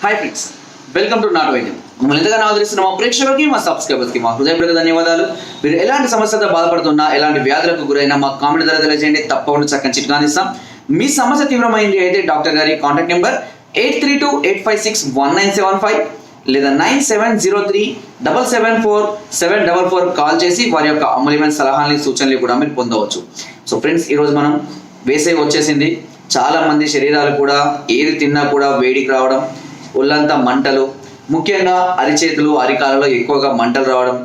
Hi friends welcome to నాట్ వైద్యం మమ్మల్ని ఎంతగానో ఆదరిస్తున్న మా ప్రేక్షకులకి మా సబ్స్క్రైబర్స్కి మా హృదయపూర్వక ధన్యవాదాలు. మీరు ఎలాంటి సమస్యతో బాధపడుతున్నా ఎలాంటి వ్యాధులకు గురైనా మా కామెంట్ ద్వారా తెలియజేయండి. తప్పకుండా చక్కని చిట్కా ఇస్తాం మీ సమస్య తీవ్రమైంది అయితే డాక్టర్ గారి contact number eight three two eight five six one nine seven five లేదా nine seven zero three double seven four seven double four call చేసి వారి యొక్క అమూల్యమైన సలహాలని సూచనలు కూడా మీరు పొందవచ్చు. సో ఫ్రెండ్స్ ఈరోజు మనం వేసవి వచ్చేసింది. చాలా మంది శరీరాలు కూడా ఏది తిన్నా కూడా వేడికి రావడం ఒళ్ళంతా మంటలు ముఖ్యంగా అరిచేతులు అరికాలలో ఎక్కువగా మంటలు రావడం.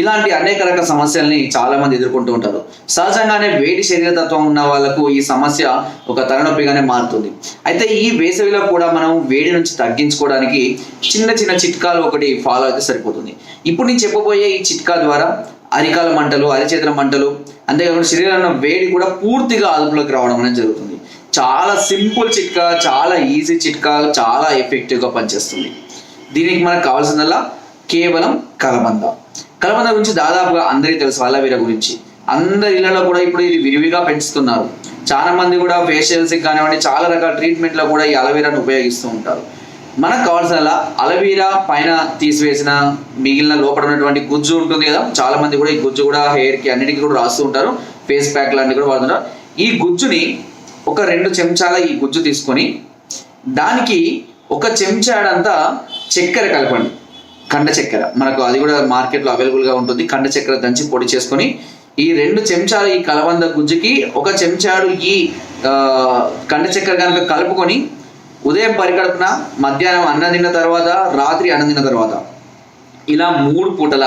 ఇలాంటి అనేక రకాల సమస్యల్ని చాలా మంది ఎదుర్కొంటూ ఉంటారు. సహజంగానే వేడి శరీరతత్వం ఉన్న వాళ్ళకు ఈ సమస్య ఒక తలనొప్పిగానే మారుతుంది. అయితే ఈ వేసవిలో కూడా మనం వేడి నుంచి తగ్గించుకోవడానికి చిన్న చిన్న చిట్కాలు ఒకటి ఫాలో అయితే సరిపోతుంది. ఇప్పుడు నేను చెప్పబోయే ఈ చిట్కా ద్వారా అరికాల మంటలు అరిచేతుల మంటలు అంతేకాకుండా శరీరంలో వేడి కూడా పూర్తిగా అదుపులోకి రావడం అనేది జరుగుతుంది. చాలా సింపుల్ చిట్కా చాలా ఈజీ చిట్కా చాలా ఎఫెక్టివ్గా పనిచేస్తుంది. దీనికి మనకు కావాల్సిందల్లా కేవలం కలబంద. కలబంద గురించి దాదాపుగా అందరికీ తెలుసు అలవీర గురించి. అందరి ఇళ్ళలో కూడా ఇప్పుడు ఇది విరివిగా పెంచుతున్నారు. చాలా మంది కూడా ఫేషియల్స్కి కానివ్వండి చాలా రకాల ట్రీట్మెంట్లో కూడా ఈ అలవీరాను ఉపయోగిస్తూ ఉంటారు. మనకు కావాల్సిన అలవీరా పైన తీసివేసిన మిగిలిన లోపల ఉన్నటువంటి గుజ్జు ఉంటుంది కదా చాలా మంది కూడా ఈ గుజ్జు కూడా హెయిర్కి అన్నిటికీ కూడా రాస్తూ ఉంటారు. ఫేస్ ప్యాక్ లాంటివి కూడా వాడుతుంటారు. ఈ గుజ్జుని ఒక రెండు చెంచాల ఈ గుజ్జు తీసుకొని దానికి ఒక చెంచాడంతా చక్కెర కలపండి. కండ చక్కెర. మనకు అది కూడా మార్కెట్లో అవైలబుల్గా ఉంటుంది. కండ చక్కెర దంచి పొడి చేసుకొని ఈ రెండు చెంచాలు ఈ కలబంద గుజ్జుకి ఒక చెంచాడు ఈ కండ చక్కెర కనుక కలుపుకొని ఉదయం పరిగడుపున మధ్యాహ్నం అన్నం తిన్న తర్వాత రాత్రి అన్నం తిన్న తర్వాత ఇలా మూడు పూటల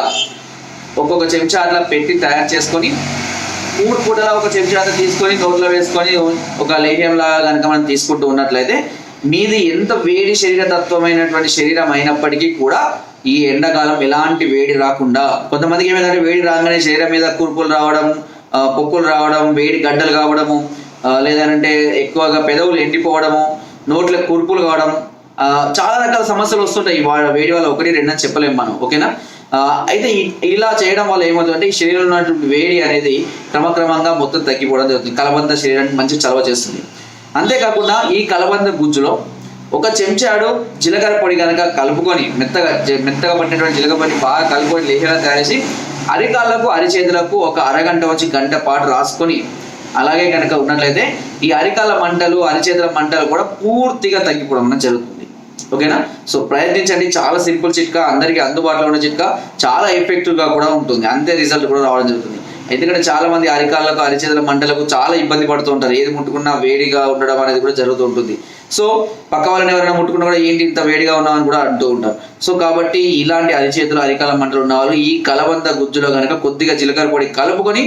ఒక్కొక్క చెంచా అట్లా పెట్టి తయారు చేసుకొని మూడు పూటలా ఒక చెంచా తీసుకొని నోట్లో వేసుకొని ఒక లేహ్యం లాగా కనుక మనం తీసుకుంటూ ఉన్నట్లయితే మీది ఎంత వేడి శరీర తత్వమైనటువంటి శరీరం అయినప్పటికీ కూడా ఈ ఎండాకాలం ఎలాంటి వేడి రాకుండా కొంతమందికి ఏమైందంటే వేడి రాగానే శరీరం మీద కూర్పులు రావడం పొక్కులు రావడం వేడి గడ్డలు కావడము లేదంటే ఎక్కువగా పెదవులు ఎండిపోవడము నోట్ల కూర్పులు కావడం చాలా రకాల సమస్యలు వస్తుంటాయి. వేడి వల్ల ఒకటి రెండు అని చెప్పలేము మనం. ఓకేనా? అయితే ఇలా చేయడం వల్ల ఏమవుతుందంటే ఈ శరీరంలో ఉన్నటువంటి వేడి అనేది క్రమక్రమంగా మొత్తం తగ్గిపోవడం జరుగుతుంది. కలబంద శరీరానికి మంచి చలవ చేస్తుంది. అంతేకాకుండా ఈ కలబంద గుజ్జులో ఒక చెంచాడు జీలకర్ర పొడి కనుక కలుపుకొని మెత్తగా మెత్తగా పట్టినటువంటి జీలకర్ర పొడి బాగా కలుపుకొని లేహ్యంగా తయారేసి అరికాళ్ళకు అరిచేతులకు ఒక అరగంట వచ్చి గంట పాటు రాసుకొని అలాగే కనుక ఉన్నట్లయితే ఈ అరికాల మంటలు అరిచేతుల మంటలు కూడా పూర్తిగా తగ్గిపోవడం జరుగుతుంది. ఓకేనా? సో ప్రయత్నించండి. చాలా సింపుల్ చిట్కా అందరికీ అందుబాటులో ఉన్న చిట్కా. చాలా ఎఫెక్టివ్గా కూడా ఉంటుంది. అంతే రిజల్ట్ కూడా రావడం జరుగుతుంది. ఎందుకంటే చాలా మంది అరికాళ్ళకు అరిచేతుల మంటలకు చాలా ఇబ్బంది పడుతూ ఉంటారు. ఏది ముట్టుకున్నా వేడిగా ఉండడం అనేది కూడా జరుగుతూ ఉంటుంది. సో పక్క వాళ్ళని ఎవరైనా ముట్టుకున్నా కూడా ఏంటి ఇంత వేడిగా ఉన్నామని కూడా అంటూ ఉంటారు. సో కాబట్టి ఇలాంటి అరిచేతులు అరికాల మంటలు ఉన్న వాళ్ళు ఈ కలబంద గుజ్జులో కనుక కొద్దిగా జీలకర్ర పొడి కలుపుకొని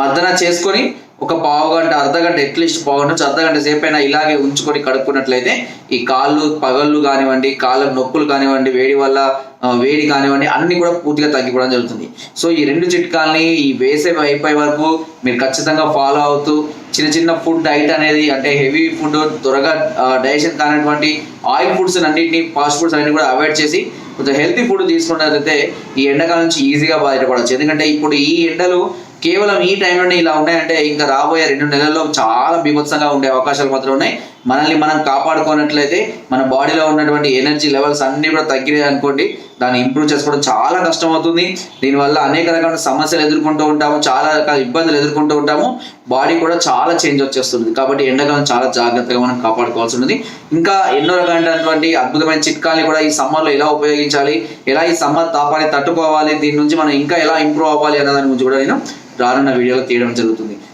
మర్దన చేసుకొని ఒక పావు గంట అర్ధగంట ఎట్లీస్ట్ పావు నుంచి సేపు అయినా ఇలాగే ఉంచుకొని కడుక్కున్నట్లయితే ఈ కాళ్ళు పగళ్ళు కానివ్వండి కాళ్ళ నొప్పులు కానివ్వండి వేడి వల్ల వేడి కానివ్వండి అన్ని కూడా పూర్తిగా తగ్గిపోవడం జరుగుతుంది. సో ఈ రెండు చిట్కాల్ని ఈ వేసవి అయిపోయే వరకు మీరు ఖచ్చితంగా ఫాలో అవుతూ చిన్న చిన్న ఫుడ్ డైట్ అనేది అంటే హెవీ ఫుడ్ త్వరగా డైజెషన్ కానటువంటి ఆయిల్ ఫుడ్స్ అన్నింటినీ ఫాస్ట్ ఫుడ్స్ అన్ని కూడా అవాయిడ్ చేసి కొంచెం హెల్తీ ఫుడ్ తీసుకున్నట్లయితే ఈ ఎండకాల నుంచి ఈజీగా బయటపడవచ్చు ఎందుకంటే ఇప్పుడు ఈ ఎండలు కేవలం ఈ టైంలోనే ఇలా ఉన్నాయంటే ఇంకా రాబోయే రెండు నెలల్లో చాలా బీభత్సంగా ఉండే అవకాశాలు మాత్రం ఉన్నాయి. మనల్ని మనం కాపాడుకున్నట్లయితే మన బాడీలో ఉన్నటువంటి ఎనర్జీ లెవెల్స్ అన్ని కూడా తగ్గినాయి అనుకోండి దాన్ని ఇంప్రూవ్ చేసుకోవడం చాలా కష్టం అవుతుంది దీనివల్ల అనేక రకమైన సమస్యలు ఎదుర్కొంటూ ఉంటాము చాలా రకాల ఇబ్బందులు ఎదుర్కొంటూ ఉంటాము. బాడీ కూడా చాలా చేంజ్ వచ్చేస్తుంది. కాబట్టి ఎండాకాలం చాలా జాగ్రత్తగా మనం కాపాడుకోవాల్సి ఉంటుంది ఇంకా ఎన్నో రకాలైనటువంటి అద్భుతమైన చిట్కాల్ని కూడా ఈ సమ్మర్లో ఎలా ఉపయోగించాలి ఎలా ఈ సమ్మర్ తాపాన్ని తట్టుకోవాలి దీని నుంచి మనం ఇంకా ఎలా ఇంప్రూవ్ అవ్వాలి అన్న దాని గురించి కూడా నేను రానున్న వీడియోలో తీయడం జరుగుతుంది.